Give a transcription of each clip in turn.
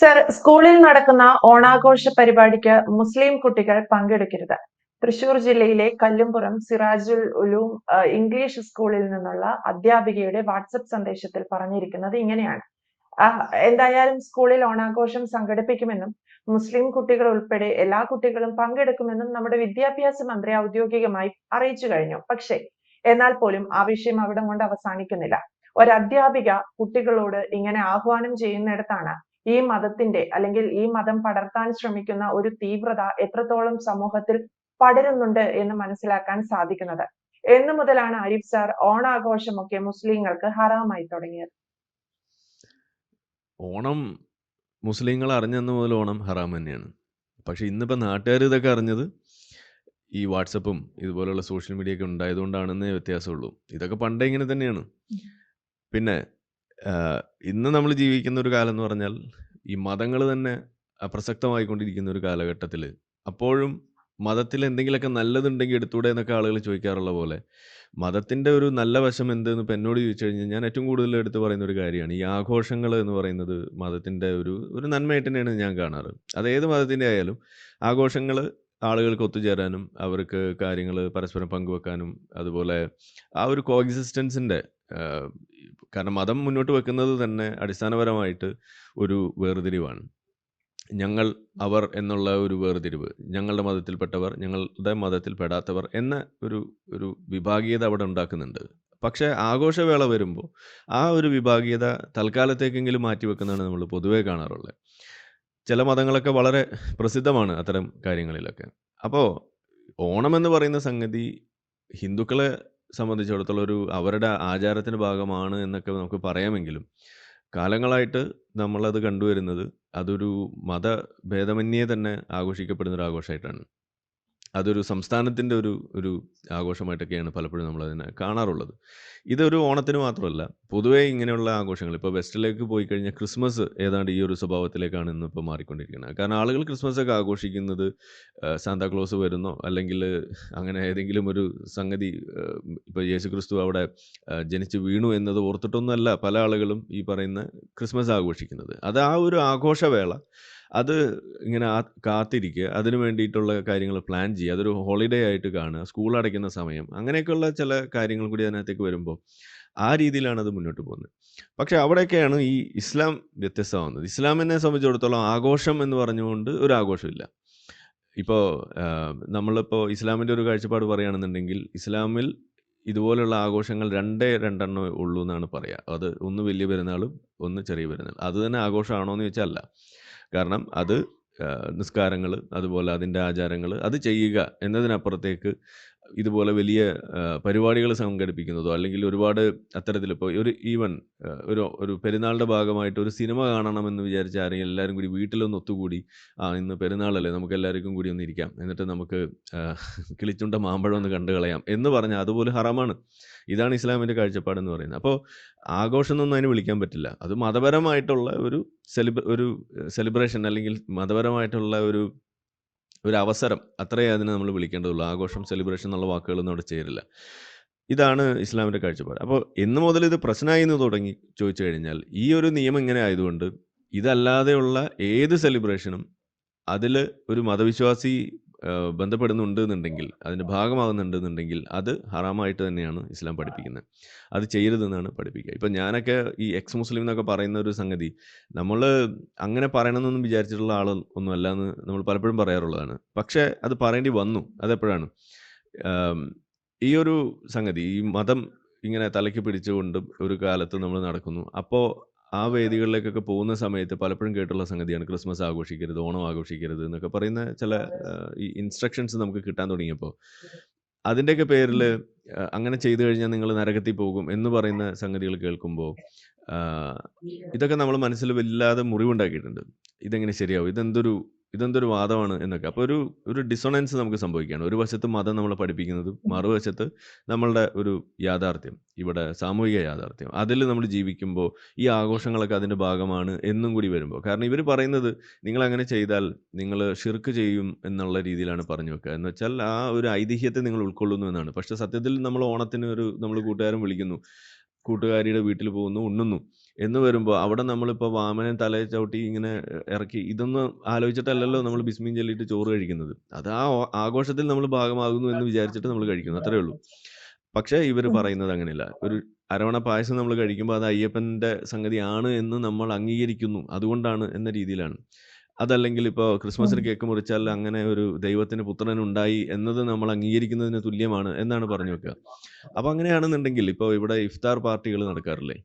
Sir സ്കൂളിൽ നടക്കുന്ന ഓണാഘോഷ പരിപാടിക്ക് മുസ്ലിം കുട്ടികൾ പങ്കെടുക്കരുത് തൃശൂർ ജില്ലയിലെ കല്ലുംപുറം സിറാജുൽ ഉലൂം ഇംഗ്ലീഷ് സ്കൂളിൽ നിന്നുള്ള അധ്യാപികയുടെ വാട്സപ്പ് സന്ദേശത്തിൽ പറഞ്ഞിരിക്കുന്നത് ഇങ്ങനെയാണ്. എന്തായാലും സ്കൂളിൽ ഓണാഘോഷം സംഘടിപ്പിക്കുമെന്നും മുസ്ലിം കുട്ടികൾ ഉൾപ്പെടെ എല്ലാ കുട്ടികളും പങ്കെടുക്കുമെന്നും നമ്മുടെ വിദ്യാഭ്യാസ മന്ത്രി ഔദ്യോഗികമായി അറിയിച്ചു കഴിഞ്ഞു. പക്ഷേ എന്നാൽ പോലും ആ വിഷയം അവിടെ കൊണ്ട് അവസാനിക്കുന്നില്ല. ഒരു അധ്യാപിക കുട്ടികളോട് ഇങ്ങനെ ആഹ്വാനം ചെയ്യുന്നിടത്താണ് ഈ മതത്തിന്റെ അല്ലെങ്കിൽ ഈ മതം പടർത്താൻ ശ്രമിക്കുന്ന ഒരു തീവ്രത എത്രത്തോളം സമൂഹത്തിൽ പടരുന്നുണ്ട് എന്ന് മനസ്സിലാക്കാൻ സാധിക്കുന്നത്. എന്നു മുതലാണ് ആരിഫ് സാർ ഓണാഘോഷമൊക്കെ മുസ്ലിങ്ങൾക്ക് ഹറാമായി തുടങ്ങിയത്. ഓണം മുസ്ലിങ്ങൾ അറിഞ്ഞെന്ന മുതൽ ഓണം ഹറാം തന്നെയാണ്. പക്ഷെ ഇന്നിപ്പോൾ നാട്ടുകാർ ഇതൊക്കെ അറിഞ്ഞത് ഈ വാട്സപ്പും ഇതുപോലുള്ള സോഷ്യൽ മീഡിയ ഒക്കെ ഉണ്ടായതുകൊണ്ടാണെന്നേ വ്യത്യാസമുള്ളൂ. ഇതൊക്കെ പണ്ടേ ഇങ്ങനെ തന്നെയാണ്. പിന്നെ ഇന്ന് നമ്മൾ ജീവിക്കുന്ന ഒരു കാലം എന്ന് പറഞ്ഞാൽ ഈ മതങ്ങൾ തന്നെ അപ്രസക്തമായിക്കൊണ്ടിരിക്കുന്ന ഒരു കാലഘട്ടത്തിൽ. അപ്പോഴും മതത്തിൽ എന്തെങ്കിലുമൊക്കെ നല്ലതുണ്ടെങ്കിൽ എടുത്തൂടെ എന്നൊക്കെ ആളുകൾ ചോദിക്കാറുള്ള പോലെ മതത്തിന്റെ ഒരു നല്ല വശം എന്തെന്ന് ഇപ്പം എന്നോട് ചോദിച്ചു കഴിഞ്ഞാൽ ഞാൻ ഏറ്റവും കൂടുതൽ എടുത്ത് പറയുന്ന ഒരു കാര്യമാണ്. ഈ ആഘോഷങ്ങൾ എന്ന് പറയുന്നത് മതത്തിന്റെ ഒരു ഒരു നന്മയായിട്ട് തന്നെയാണ് ഞാൻ കാണാറ്. അത് ഏത് മതത്തിന്റെ ആയാലും ആഘോഷങ്ങൾ ആളുകൾക്ക് ഒത്തുചേരാനും അവർക്ക് കാര്യങ്ങൾ പരസ്പരം പങ്കുവെക്കാനും അതുപോലെ ആ ഒരു കോഎക്സിസ്റ്റൻസിന്റെ കാരണം മതം മുന്നോട്ട് വെക്കുന്നത് തന്നെ അടിസ്ഥാനപരമായിട്ട് ഒരു വേർതിരിവാണ്. ഞങ്ങൾ അവർ എന്നുള്ള ഒരു വേർതിരിവ് ഞങ്ങളുടെ മതത്തിൽപ്പെട്ടവർ ഞങ്ങളുടെ മതത്തിൽപ്പെടാത്തവർ എന്ന ഒരു ഒരു വിഭാഗീയത അവിടെ ഉണ്ടാക്കുന്നുണ്ട്. പക്ഷേ ആഘോഷവേള വരുമ്പോൾ ആ ഒരു വിഭാഗീയത തൽക്കാലത്തേക്കെങ്കിലും മാറ്റിവെക്കുന്നതാണ് നമ്മൾ പൊതുവേ കാണാറുള്ളത്. ചില മതങ്ങളൊക്കെ വളരെ പ്രസിദ്ധമാണ് അത്തരം കാര്യങ്ങളിലൊക്കെ. അപ്പോൾ ഓണം എന്ന് പറയുന്ന സംഗതി ഹിന്ദുക്കളെ സംബന്ധിച്ചിടത്തോളം ഒരു അവരുടെ ആചാരത്തിന്റെ ഭാഗമാണ് എന്നൊക്കെ നമുക്ക് പറയാമെങ്കിലും കാലങ്ങളായിട്ട് നമ്മളത് കണ്ടുവരുന്നത് അതൊരു മതഭേദമന്യേ തന്നെ ആഘോഷിക്കപ്പെടുന്ന ഒരു ആഘോഷമായിട്ടാണ്. അതൊരു സംസ്ഥാനത്തിന്റെ ഒരു ഒരു ആഘോഷമായിട്ടൊക്കെയാണ് പലപ്പോഴും നമ്മൾ അതിനെ കാണാറുള്ളത്. ഇതൊരു ഓണത്തിന് മാത്രമല്ല പൊതുവേ ഇങ്ങനെയുള്ള ആഘോഷങ്ങൾ ഇപ്പോൾ വെസ്റ്റിലേക്ക് പോയി കഴിഞ്ഞാൽ ക്രിസ്മസ് ഏതാണ്ട് ഈ ഒരു സ്വഭാവത്തിലേക്കാണ് ഇന്നിപ്പോൾ മാറിക്കൊണ്ടിരിക്കുന്നത്. കാരണം ആളുകൾ ക്രിസ്മസ് ഒക്കെ ആഘോഷിക്കുന്നത് സാന്താക്ലോസ് വരുന്നോ അല്ലെങ്കിൽ അങ്ങനെ ഏതെങ്കിലും ഒരു സംഗതി ഇപ്പോൾ യേശു ക്രിസ്തു അവിടെ ജനിച്ച് വീണു എന്നത് ഓർത്തിട്ടൊന്നുമല്ല പല ആളുകളും ഈ പറയുന്ന ക്രിസ്മസ് ആഘോഷിക്കുന്നത്. അത് ആ ഒരു ആഘോഷവേള അത് ഇങ്ങനെ കാത്തിരിക്കുക. അതിന് വേണ്ടിയിട്ടുള്ള കാര്യങ്ങൾ പ്ലാൻ ചെയ്യുക. അതൊരു ഹോളിഡേ ആയിട്ട് കാണുക. സ്കൂൾ അടയ്ക്കുന്ന സമയം. അങ്ങനെയൊക്കെയുള്ള ചില കാര്യങ്ങൾ കൂടി അതിനകത്തേക്ക് വരുമ്പോൾ ആ രീതിയിലാണ് അത് മുന്നോട്ട് പോകുന്നത്. പക്ഷെ അവിടെയൊക്കെയാണ് ഈ ഇസ്ലാം വ്യത്യസ്തമാകുന്നത്. ഇസ്ലാമിനെ സംബന്ധിച്ചിടത്തോളം ആഘോഷം എന്ന് പറഞ്ഞുകൊണ്ട് ഒരു ആഘോഷമില്ല. ഇപ്പോൾ നമ്മളിപ്പോൾ ഇസ്ലാമിന്റെ ഒരു കാഴ്ചപ്പാട് പറയുകയാണെന്നുണ്ടെങ്കിൽ ഇസ്ലാമിൽ ഇതുപോലുള്ള ആഘോഷങ്ങൾ രണ്ടേ രണ്ടെണ്ണം ഉള്ളൂ എന്നാണ് പറയുക അത് ഒന്ന് വലിയ പെരുന്നാളും ഒന്ന് ചെറിയ പെരുന്നാൾ അത് തന്നെ ആഘോഷമാണോ എന്ന് ചോദിച്ചാൽ അല്ല. കാരണം അത് നിസ്കാരങ്ങൾ അതുപോലെ അതിന്റെ ആചാരങ്ങൾ അത് ചെയ്യുക എന്നതിനപ്പുറത്തേക്ക് ഇതുപോലെ വലിയ പരിപാടികൾ സംഘടിപ്പിക്കുന്നതോ അല്ലെങ്കിൽ ഒരുപാട് അത്തരത്തിലിപ്പോൾ ഒരു ഈവൻ ഒരു ഒരു പെരുന്നാളിന്റെ ഭാഗമായിട്ട് ഒരു സിനിമ കാണണമെന്ന് വിചാരിച്ച ആരെങ്കിലും എല്ലാവരും കൂടി വീട്ടിലൊന്ന് ഒത്തുകൂടി ആ ഇന്ന് പെരുന്നാളല്ലേ നമുക്ക് എല്ലാവർക്കും കൂടി ഒന്ന് ഇരിക്കാം. എന്നിട്ട് നമുക്ക് കിളിച്ചുണ്ട മാമ്പഴം ഒന്ന് കണ്ടു കളയാം എന്ന് പറഞ്ഞാൽ അതുപോലെ ഹറാമാണ്. ഇതാണ് ഇസ്ലാമിന്റെ കാഴ്ചപ്പാടെന്ന് പറയുന്നത്. അപ്പോൾ ആഘോഷം എന്നൊന്നും അതിന് വിളിക്കാൻ പറ്റില്ല. അത് മതപരമായിട്ടുള്ള ഒരു സെലിബ്ര ഒരു സെലിബ്രേഷൻ അല്ലെങ്കിൽ മതപരമായിട്ടുള്ള ഒരു ഒരു അവസരം അത്രയേ അതിനെ നമ്മൾ വിളിക്കേണ്ടതുള്ളൂ. ആഘോഷം സെലിബ്രേഷൻ എന്നുള്ള വാക്കുകളൊന്നും അവിടെ ചേരില്ല. ഇതാണ് ഇസ്ലാമിന്റെ കാഴ്ചപ്പാട്. അപ്പോൾ എന്ന് മുതൽ ഇത് പ്രശ്നമായി എന്ന് തുടങ്ങി ചോദിച്ചു കഴിഞ്ഞാൽ ഈ ഒരു നിയമം ഇങ്ങനെ ആയതുകൊണ്ട് ഇതല്ലാതെയുള്ള ഏത് സെലിബ്രേഷനും അതിൽ ഒരു മതവിശ്വാസി ബന്ധപ്പെടുന്നുണ്ട് എന്നുണ്ടെങ്കിൽ അതിന്റെ ഭാഗമാകുന്നുണ്ട് എന്നുണ്ടെങ്കിൽ അത് ഹറാമായിട്ട് തന്നെയാണ് ഇസ്ലാം പഠിപ്പിക്കുന്നത്. അത് ചെയ്യരുതെന്നാണ് പഠിപ്പിക്കുക. ഇപ്പം ഞാനൊക്കെ ഈ എക്സ് മുസ്ലിം എന്നൊക്കെ പറയുന്ന ഒരു സംഗതി നമ്മൾ അങ്ങനെ പറയണമെന്നൊന്നും വിചാരിച്ചിട്ടുള്ള ആൾ ഒന്നും അല്ല എന്ന് നമ്മൾ പലപ്പോഴും പറയാറുള്ളതാണ്. പക്ഷേ അത് പറയേണ്ടി വന്നു. അതെപ്പോഴാണ്? ഈ ഒരു സംഗതി ഈ മതം ഇങ്ങനെ തലയ്ക്ക് പിടിച്ചുകൊണ്ട് ഒരു കാലത്ത് നമ്മൾ നടക്കുന്നു. അപ്പോൾ ആ വേദികളിലേക്കൊക്കെ പോകുന്ന സമയത്ത് പലപ്പോഴും കേട്ടുള്ള സംഗതിയാണ് ക്രിസ്മസ് ആഘോഷിക്കരുത് ഓണം ആഘോഷിക്കരുത് എന്നൊക്കെ പറയുന്ന ചില ഈ ഇൻസ്ട്രക്ഷൻസ് നമുക്ക് കിട്ടാൻ തുടങ്ങിയപ്പോൾ അതിന്റെയൊക്കെ പേരിൽ അങ്ങനെ ചെയ്തു കഴിഞ്ഞാൽ നിങ്ങൾ നരകത്തിൽ പോകും എന്ന് പറയുന്ന സംഗതികൾ കേൾക്കുമ്പോൾ ഇതൊക്കെ നമ്മൾ മനസ്സിൽ വല്ലാതെ മുറിവുണ്ടാക്കിയിട്ടുണ്ട്. ഇതെങ്ങനെ ശരിയാവും? ഇതെന്തൊരു ഇതെന്തൊരു വാദമാണ് എന്നൊക്കെ. അപ്പോൾ ഒരു ഒരു ഡിസൊണൻസ് നമുക്ക് സംഭവിക്കുകയാണ്. ഒരു വശത്ത് മതം നമ്മളെ പഠിപ്പിക്കുന്നതും മറുവശത്ത് നമ്മളുടെ ഒരു യാഥാർത്ഥ്യം ഇവിടെ സാമൂഹിക യാഥാർത്ഥ്യം. അതിൽ നമ്മൾ ജീവിക്കുമ്പോൾ ഈ ആഘോഷങ്ങളൊക്കെ അതിന്റെ ഭാഗമാണ് എന്നും കൂടി വരുമ്പോൾ. കാരണം ഇവർ പറയുന്നത് നിങ്ങൾ അങ്ങനെ ചെയ്താൽ നിങ്ങൾ ഷിർക്ക് ചെയ്യും എന്നുള്ള രീതിയിലാണ് പറഞ്ഞു വെക്കുക. എന്ന് വെച്ചാൽ ആ ഒരു ഐതിഹ്യത്തെ നിങ്ങൾ ഉൾക്കൊള്ളുന്നു എന്നാണ്. പക്ഷെ സത്യത്തിൽ നമ്മൾ ഓണത്തിന് ഒരു നമ്മൾ കൂട്ടുകാരൻ വിളിക്കുന്നു. കൂട്ടുകാരിയുടെ വീട്ടിൽ പോകുന്നു ഉണ്ണുന്നു. എന്ന് വരുമ്പോൾ അവിടെ നമ്മളിപ്പോൾ വാമനെ തലയിൽ ചവിട്ടി ഇങ്ങനെ ഇറക്കി ഇതൊന്നും ആലോചിച്ചിട്ടല്ലല്ലോ നമ്മൾ ബിസ്മീൻ ചൊല്ലിയിട്ട് ചോറ് കഴിക്കുന്നത്. അത് ആ ആഘോഷത്തിൽ നമ്മൾ ഭാഗമാകുന്നു എന്ന് വിചാരിച്ചിട്ട് നമ്മൾ കഴിക്കുന്നു അത്രേ ഉള്ളൂ. പക്ഷേ ഇവർ പറയുന്നത് അങ്ങനെയല്ല. ഒരു അരവണ പായസം നമ്മൾ കഴിക്കുമ്പോൾ അത് അയ്യപ്പന്റെ സംഗതിയാണ് എന്ന് നമ്മൾ അംഗീകരിക്കുന്നു. അതുകൊണ്ടാണ് എന്ന രീതിയിലാണ്. അതല്ലെങ്കിൽ ഇപ്പോൾ ക്രിസ്മസിന് കേക്ക് മുറിച്ചാൽ അങ്ങനെ ഒരു ദൈവത്തിന് പുത്രൻ ഉണ്ടായി എന്നത് നമ്മൾ അംഗീകരിക്കുന്നതിന് തുല്യമാണ് എന്നാണ് പറഞ്ഞു വെക്കുക. അപ്പോൾ അങ്ങനെയാണെന്നുണ്ടെങ്കിൽ ഇപ്പോൾ ഇവിടെ ഇഫ്താർ പാർട്ടികൾ നടക്കാറില്ലേ?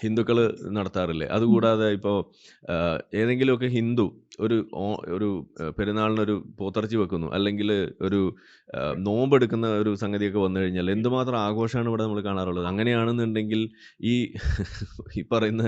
ഹിന്ദുക്കൾ നടത്താറില്ലേ? അതുകൂടാതെ ഇപ്പോൾ ഏതെങ്കിലുമൊക്കെ ഹിന്ദു ഒരു ഓ- ഒരു പെരുന്നാളിനൊരു പോത്തിറച്ചി വെക്കുന്നു. അല്ലെങ്കിൽ ഒരു നോമ്പെടുക്കുന്ന ഒരു സംഗതിയൊക്കെ വന്നു കഴിഞ്ഞാൽ എന്തുമാത്രം ആഘോഷമാണ് ഇവിടെ നമ്മൾ കാണാറുള്ളത്? അങ്ങനെയാണെന്നുണ്ടെങ്കിൽ ഈ ഈ പറയുന്ന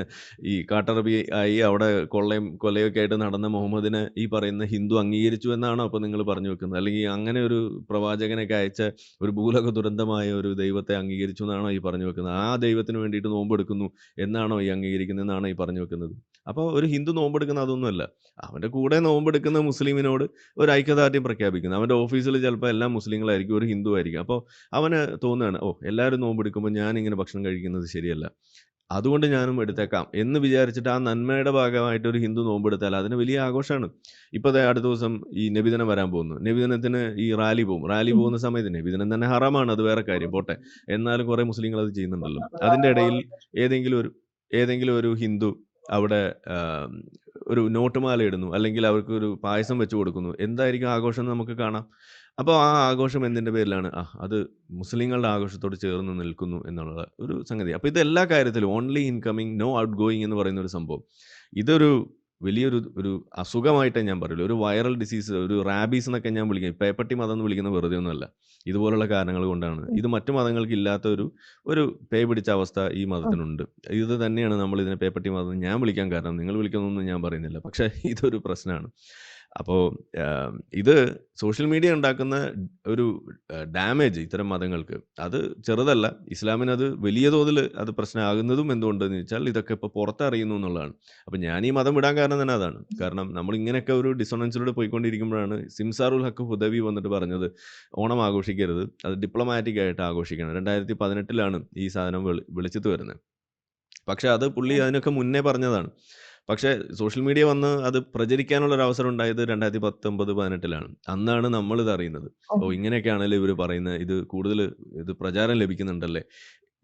ഈ കാട്ടറബി ആയി അവിടെ കൊള്ളയും കൊലയൊക്കെ ആയിട്ട് നടന്ന മുഹമ്മദിനെ ഈ പറയുന്ന ഹിന്ദു അംഗീകരിച്ചു എന്നാണോ അപ്പോൾ നിങ്ങൾ പറഞ്ഞു വെക്കുന്നത്? അല്ലെങ്കിൽ അങ്ങനെ ഒരു പ്രവാചകനൊക്കെ അയച്ച ഒരു ഭൂലോക ദുരന്തമായ ഒരു ദൈവത്തെ അംഗീകരിച്ചു എന്നാണോ ഈ പറഞ്ഞു വെക്കുന്നത്? ആ ദൈവത്തിന് വേണ്ടിയിട്ട് നോമ്പെടുക്കുന്നു എന്നാണോ ഈ അംഗീകരിക്കുന്നത് എന്നാണോ ഈ പറഞ്ഞു വെക്കുന്നത്? അപ്പോൾ ഒരു ഹിന്ദു നോമ്പെടുക്കുന്ന അതൊന്നുമല്ല. അവന്റെ കൂടെ നോമ്പെടുക്കുന്ന മുസ്ലിമിനോട് ഒരു ഐക്യദാർഢ്യം പ്രഖ്യാപിക്കുന്നു. അവന്റെ ഓഫീസിൽ ചിലപ്പോൾ എല്ലാ മുസ്ലിങ്ങളായിരിക്കും ഒരു ഹിന്ദു ആയിരിക്കും. അപ്പോൾ അവന് തോന്നുകയാണ് ഓ എല്ലാവരും നോമ്പെടുക്കുമ്പോൾ ഞാൻ ഇങ്ങനെ ഭക്ഷണം കഴിക്കുന്നത് ശരിയല്ല. അതുകൊണ്ട് ഞാനും എടുത്തേക്കാം. എന്ന് വിചാരിച്ചിട്ട് ആ നന്മയുടെ ഭാഗമായിട്ട് ഒരു ഹിന്ദു നോമ്പെടുത്താൽ അതിന് വലിയ ആഘോഷമാണ്. ഇപ്പോൾ അടുത്ത ദിവസം ഈ നബിദിനം വരാൻ പോകുന്നു. നബിദിനത്തിന് ഈ റാലി പോകും. റാലി പോകുന്ന സമയത്ത് നബിദിനം തന്നെ ഹറാമാണ് അത് വേറെ കാര്യം. പോട്ടെ. എന്നാലും കുറേ മുസ്ലിങ്ങൾ അത് ചെയ്യുന്നുണ്ടല്ലോ. അതിന്റെ ഇടയിൽ ഏതെങ്കിലും ഒരു ഏതെങ്കിലും ഒരു ഹിന്ദു അവിടെ ഒരു നോട്ടുമാല ഇടുന്നു. അല്ലെങ്കിൽ അവർക്ക് ഒരു പായസം വെച്ച് കൊടുക്കുന്നു. എന്തായിരിക്കും ആഘോഷം നമുക്ക് കാണാം. അപ്പോൾ ആ ആഘോഷം എന്തിന്റെ പേരിലാണ്? ആ അത് മുസ്ലിങ്ങളുടെ ആഘോഷത്തോട് ചേർന്ന് നിൽക്കുന്നു എന്നുള്ള ഒരു സംഗതി. അപ്പോൾ ഇത് എല്ലാ കാര്യത്തിലും only incoming no outgoing എന്ന് പറയുന്ന ഒരു സംഭവം. ഇതൊരു വലിയൊരു ഒരു അസുഖമായിട്ടേ ഞാൻ പറയുള്ളൂ ഒരു വൈറൽ ഡിസീസ് ഒരു റാബീസ് എന്നൊക്കെ ഞാൻ വിളിക്കും. പേപ്പട്ടി മതം എന്ന് വിളിക്കുന്ന വെറുതെ ഒന്നുമല്ല ഇതുപോലുള്ള കാരണങ്ങൾ കൊണ്ടാണ്. ഇത് മറ്റു മതങ്ങൾക്ക് ഇല്ലാത്ത ഒരു ഒരു പേ പിടിച്ച അവസ്ഥ ഈ മതത്തിനുണ്ട്. ഇത് തന്നെയാണ് നമ്മൾ ഇതിനെ പേപ്പട്ടി മതം ഞാൻ വിളിക്കാൻ കാരണം. നിങ്ങൾ വിളിക്കുന്നൊന്നും ഞാൻ പറയുന്നില്ല. പക്ഷേ ഇതൊരു പ്രശ്നമാണ്. അപ്പോൾ ഇത് സോഷ്യൽ മീഡിയ ഉണ്ടാക്കുന്ന ഒരു ഡാമേജ് ഇത്തരം മതങ്ങൾക്ക്. അത് ചെറുതല്ല. ഇസ്ലാമിന് അത് വലിയ തോതിൽ അത് പ്രശ്നമാകുന്നതും എന്തുകൊണ്ടെന്ന് വെച്ചാൽ ഇതൊക്കെ ഇപ്പോൾ പുറത്തറിയുന്നു എന്നുള്ളതാണ്. അപ്പോൾ ഞാൻ ഈ മതം വിടാൻ കാരണം തന്നെ അതാണ്. കാരണം നമ്മൾ ഇങ്ങനെയൊക്കെ ഒരു ഡിസോണൻസിലൂടെ പോയിക്കൊണ്ടിരിക്കുമ്പോഴാണ് സിംസാറുൽ ഹക്ക് ഹുദവി വന്നിട്ട് പറഞ്ഞത് ഓണം ആഘോഷിക്കരുത് അത് ഡിപ്ലോമാറ്റിക് ആയിട്ട് ആഘോഷിക്കണം. രണ്ടായിരത്തി പതിനെട്ടിലാണ് ഈ സാധനം വിളി വിളിച്ചിട്ട് വരുന്നത്. പക്ഷേ അത് പുള്ളി അതിനൊക്കെ മുന്നേ പറഞ്ഞതാണ്. പക്ഷേ സോഷ്യൽ മീഡിയ വന്ന് അത് പ്രചരിക്കാനുള്ള ഒരു അവസരം ഉണ്ടായത് രണ്ടായിരത്തി പത്തൊമ്പത് പതിനെട്ടിലാണ്. അന്നാണ് നമ്മളിത് അറിയുന്നത് ഓ. ഇങ്ങനെയൊക്കെ ഇങ്ങനെയൊക്കെയാണല്ലോ ഇവർ പറയുന്നത്? ഇത് കൂടുതൽ ഇത് പ്രചാരം ലഭിക്കുന്നുണ്ടല്ലേ?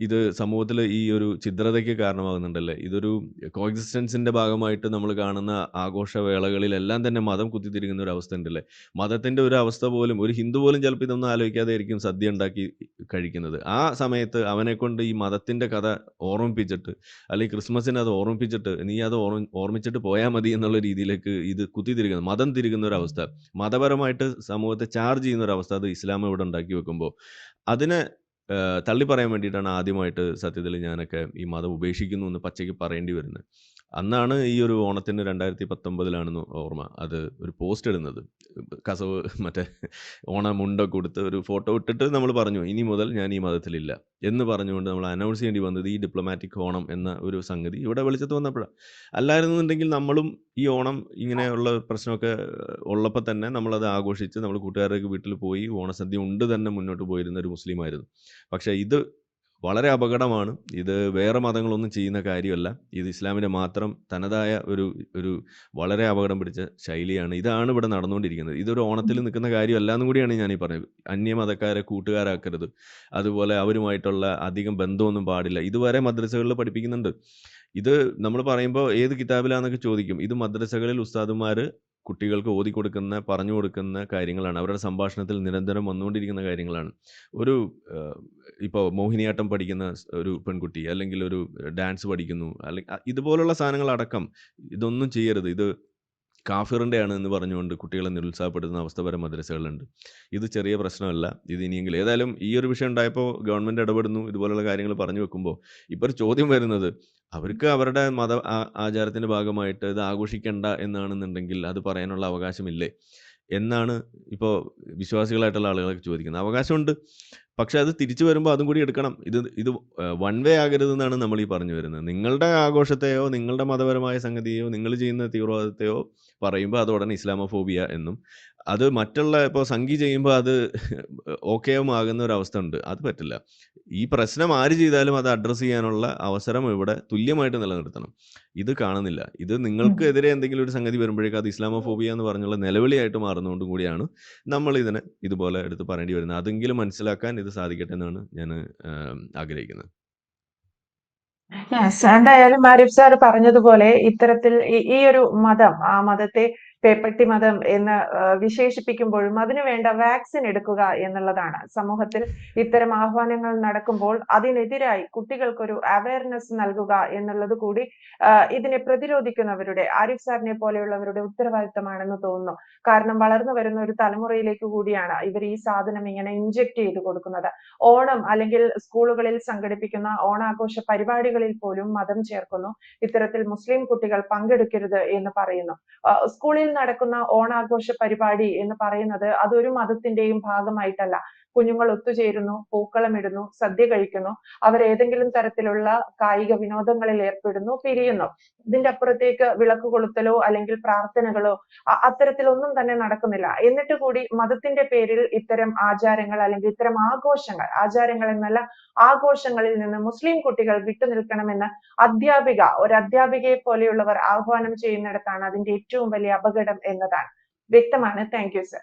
ഇത് സമൂഹത്തിൽ ഈ ഒരു ഛിദ്രതയ്ക്ക് കാരണമാകുന്നുണ്ടല്ലേ? ഇതൊരു കോ എക്സിസ്റ്റൻസിന്റെ ഭാഗമായിട്ട് നമ്മൾ കാണുന്ന ആഘോഷവേളകളിലെല്ലാം തന്നെ മതം കുത്തിത്തിരിക്കുന്ന ഒരു അവസ്ഥ ഉണ്ടല്ലേ? മതത്തിന്റെ ഒരു അവസ്ഥ പോലും ഒരു ഹിന്ദു പോലും ചിലപ്പോൾ ഇതൊന്നും ആലോചിക്കാതെ ആയിരിക്കും സദ്യ ഉണ്ടാക്കി കഴിക്കുന്നത്. ആ സമയത്ത് അവനെ കൊണ്ട് ഈ മതത്തിന്റെ കഥ ഓർമ്മിപ്പിച്ചിട്ട് അല്ലെങ്കിൽ ക്രിസ്മസിനെ അത് ഓർമ്മിപ്പിച്ചിട്ട് നീ അത് ഓർമ്മ ഓർമ്മിച്ചിട്ട് പോയാൽ മതി എന്നുള്ള രീതിയിലേക്ക് ഇത് കുത്തിത്തിരിക്കുന്നത് മതം തിരിക്കുന്ന ഒരു അവസ്ഥ. മതപരമായിട്ട് സമൂഹത്തെ ചാർജ് ചെയ്യുന്ന ഒരു അവസ്ഥ അത് ഇസ്ലാം ഇവിടെ ഉണ്ടാക്കി വെക്കുമ്പോൾ അതിനെ തള്ളി പറയാൻ വേണ്ടിയിട്ടാണ് ആദ്യമായിട്ട് സത്യത്തിൽ ഞാനൊക്കെ ഈ മതം ഉപേക്ഷിക്കുന്നു എന്ന് പച്ചയ്ക്ക് പറയേണ്ടി വരുന്നത്. അന്നാണ് ഈ ഒരു ഓണത്തിന് രണ്ടായിരത്തി പത്തൊമ്പതിലാണെന്ന് ഓർമ്മ. അത് ഒരു പോസ്റ്റ് ഇടുന്നത്. കസവ് മറ്റേ ഓണ മുണ്ടൊക്കെ കൊടുത്ത് ഒരു ഫോട്ടോ ഇട്ടിട്ട് നമ്മൾ പറഞ്ഞു ഇനി മുതൽ ഞാൻ ഈ മതത്തിലില്ല. എന്ന് പറഞ്ഞുകൊണ്ട് നമ്മൾ അനൗൺസ് ചെയ്യേണ്ടി വന്നത് ഈ ഡിപ്ലോമാറ്റിക് ഓണം എന്ന ഒരു സംഗതി ഇവിടെ വെളിച്ചത്ത് വന്നപ്പോഴാണ് അല്ലായിരുന്നുണ്ടെങ്കിൽ നമ്മളും ഈ ഓണം ഇങ്ങനെയുള്ള പ്രശ്നമൊക്കെ ഉള്ളപ്പോൾ തന്നെ നമ്മളത് ആഘോഷിച്ച് നമ്മൾ കൂട്ടുകാരുടെ വീട്ടിൽ പോയി ഓണസദ്യ ഉണ്ട് തന്നെ മുന്നോട്ട് പോയിരുന്ന ഒരു മുസ്ലിമായിരുന്നു. പക്ഷേ ഇത് വളരെ അപകടമാണ്. ഇത് വേറെ മതങ്ങളൊന്നും ചെയ്യുന്ന കാര്യമല്ല. ഇത് ഇസ്ലാമിന്റെ മാത്രം തനതായ ഒരു ഒരു വളരെ അപകടം പിടിച്ച ശൈലിയാണ്. ഇതാണ് ഇവിടെ നടന്നുകൊണ്ടിരിക്കുന്നത്. ഇതൊരു ഓണത്തിൽ നിൽക്കുന്ന കാര്യമല്ല എന്നും കൂടിയാണ് ഞാൻ ഈ പറഞ്ഞത് അന്യമതക്കാരെ കൂട്ടുകാരാക്കരുത്. അതുപോലെ അവരുമായിട്ടുള്ള അധികം ബന്ധമൊന്നും പാടില്ല. ഇതുവരെ മദ്രസകളിൽ പഠിപ്പിക്കുന്നുണ്ട്. ഇത് നമ്മൾ പറയുമ്പോൾ ഏത് കിതാബിലാണെന്നൊക്കെ ചോദിക്കും. ഇത് മദ്രസകളിൽ ഉസ്താദുമാർ കുട്ടികൾക്ക് ഓതി കൊടുക്കുന്ന പറഞ്ഞു കൊടുക്കുന്ന കാര്യങ്ങളാണ്. അവരുടെ സംഭാഷണത്തിൽ നിരന്തരം വന്നുകൊണ്ടിരിക്കുന്ന കാര്യങ്ങളാണ്. ഒരു ഇപ്പോൾ മോഹിനിയാട്ടം പഠിക്കുന്ന ഒരു പെൺകുട്ടി അല്ലെങ്കിൽ ഒരു ഡാൻസ് പഠിക്കുന്നു അല്ലെങ്കിൽ ഇതുപോലുള്ള സാധനങ്ങളടക്കം ഇതൊന്നും ചെയ്യരുത്. ഇത് കാഫിറിന്റെ ആണ് എന്ന് പറഞ്ഞുകൊണ്ട് കുട്ടികളെ നിരുത്സാഹപ്പെടുത്തുന്ന അവസ്ഥ വരെ മദ്രസകളുണ്ട് ഇത് ചെറിയ പ്രശ്നമല്ല. ഇത് ഇനിയെങ്കിലും ഏതായാലും ഈ ഒരു വിഷയം ഉണ്ടായപ്പോൾ ഗവൺമെന്റ് ഇടപെടുന്നു ഇതുപോലുള്ള കാര്യങ്ങൾ പറഞ്ഞു വെക്കുമ്പോൾ ഇപ്പോൾ ഒരു ചോദ്യം വരുന്നത് അവർക്ക് അവരുടെ മത ആചാരത്തിന്റെ ഭാഗമായിട്ട് ഇത് ആഘോഷിക്കേണ്ട എന്നാണെന്നുണ്ടെങ്കിൽ അത് പറയാനുള്ള അവകാശമില്ലേ? എന്നാണ് ഇപ്പോൾ വിശ്വാസികളായിട്ടുള്ള ആളുകളൊക്കെ ചോദിക്കുന്നത്. അവകാശമുണ്ട്. പക്ഷെ അത് തിരിച്ചു വരുമ്പോൾ അതും കൂടി എടുക്കണം. ഇത് ഇത് വൺ വേ ആകരുതെന്നാണ് നമ്മൾ ഈ പറഞ്ഞു വരുന്നത്. നിങ്ങളുടെ ആഘോഷത്തെയോ നിങ്ങളുടെ മതപരമായ സംഗതിയോ നിങ്ങൾ ചെയ്യുന്ന തീവ്രവാദത്തെയോ പറയുമ്പോൾ അത് ഉടനെ ഇസ്ലാമോഫോബിയ എന്നും അത് മറ്റുള്ള ഇപ്പോൾ സംഗീ ചെയ്യുമ്പോൾ അത് ഓക്കെയും ആകുന്ന ഒരു അവസ്ഥ ഉണ്ട്. അത് പറ്റില്ല. ഈ പ്രശ്നം ആര് ചെയ്താലും അത് അഡ്രസ്സ് ചെയ്യാനുള്ള അവസരം ഇവിടെ തുല്യമായിട്ട് നിലനിർത്തണം. ഇത് കാണുന്നില്ല. ഇത് നിങ്ങൾക്ക് എതിരെ എന്തെങ്കിലും ഒരു സംഗതി വരുമ്പോഴേക്കും അത് ഇസ്ലാമോഫോബിയ എന്ന് പറഞ്ഞുള്ള നിലവിളിയായിട്ട് മാറുന്നതുകൊണ്ടും കൂടിയാണ് നമ്മൾ ഇതിനെ ഇതുപോലെ എടുത്ത് പറയേണ്ടി വരുന്നത്. അതെങ്കിലും മനസ്സിലാക്കാൻ ഇത് സാധിക്കട്ടെ എന്നാണ് ഞാൻ ആഗ്രഹിക്കുന്നത്. എന്തായാലും ആരിഫ് സാർ പറഞ്ഞതുപോലെ ഇത്തരത്തിൽ ഈ ഒരു മതം ആ മതത്തെ പേപ്പട്ടി മതം എന്ന് വിശേഷിപ്പിക്കുമ്പോഴും അതിനു വേണ്ട വാക്സിൻ എടുക്കുക എന്നുള്ളതാണ്. സമൂഹത്തിൽ ഇത്തരം ആഹ്വാനങ്ങൾ നടക്കുമ്പോൾ അതിനെതിരായി കുട്ടികൾക്കൊരു അവയർനെസ് നൽകുക എന്നുള്ളത് കൂടി ഇതിനെ പ്രതിരോധിക്കുന്നവരുടെ ആരിഫ് സാറിനെ പോലെയുള്ളവരുടെ ഉത്തരവാദിത്തമാണെന്ന് തോന്നുന്നു. കാരണം വളർന്നു വരുന്ന ഒരു തലമുറയിലേക്ക് കൂടിയാണ് ഇവർ ഈ സാധനം ഇങ്ങനെ ഇഞ്ചെക്ട് ചെയ്ത് കൊടുക്കുന്നത്. ഓണം അല്ലെങ്കിൽ സ്കൂളുകളിൽ സംഘടിപ്പിക്കുന്ന ഓണാഘോഷ പരിപാടികളിൽ പോലും മതം ചേർക്കുന്നു. ഇത്തരത്തിൽ മുസ്ലിം കുട്ടികൾ പങ്കെടുക്കരുത് എന്ന് പറയുന്നു. സ്കൂളിൽ നടക്കുന്ന ഓണാഘോഷ പരിപാടി എന്ന് പറയുന്നത് അതൊരു മതത്തിന്റെയും ഭാഗമായിട്ടല്ല. കുഞ്ഞുങ്ങൾ ഒത്തുചേരുന്നു പൂക്കളമിടുന്നു സദ്യ കഴിക്കുന്നു അവർ ഏതെങ്കിലും തരത്തിലുള്ള കായിക വിനോദങ്ങളിൽ ഏർപ്പെടുന്നു പിരിയുന്നു. ഇതിന്റെ അപ്പുറത്തേക്ക് വിളക്ക് കൊളുത്തലോ അല്ലെങ്കിൽ പ്രാർത്ഥനകളോ അത്തരത്തിലൊന്നും തന്നെ നടക്കുന്നില്ല. എന്നിട്ട് കൂടി മതത്തിന്റെ പേരിൽ ഇത്തരം ആചാരങ്ങൾ അല്ലെങ്കിൽ ഇത്തരം ആഘോഷങ്ങൾ ആചാരങ്ങൾ എന്നല്ല ആഘോഷങ്ങളിൽ നിന്ന് മുസ്ലിം കുട്ടികൾ വിട്ടുനിൽക്കണമെന്ന് അധ്യാപിക ഒരു അധ്യാപികയെ പോലെയുള്ളവർ ആഹ്വാനം ചെയ്യുന്നിടത്താണ് അതിന്റെ ഏറ്റവും വലിയ അപകടം എന്നതാണ്. വ്യക്തമാണ്. Thank you sir.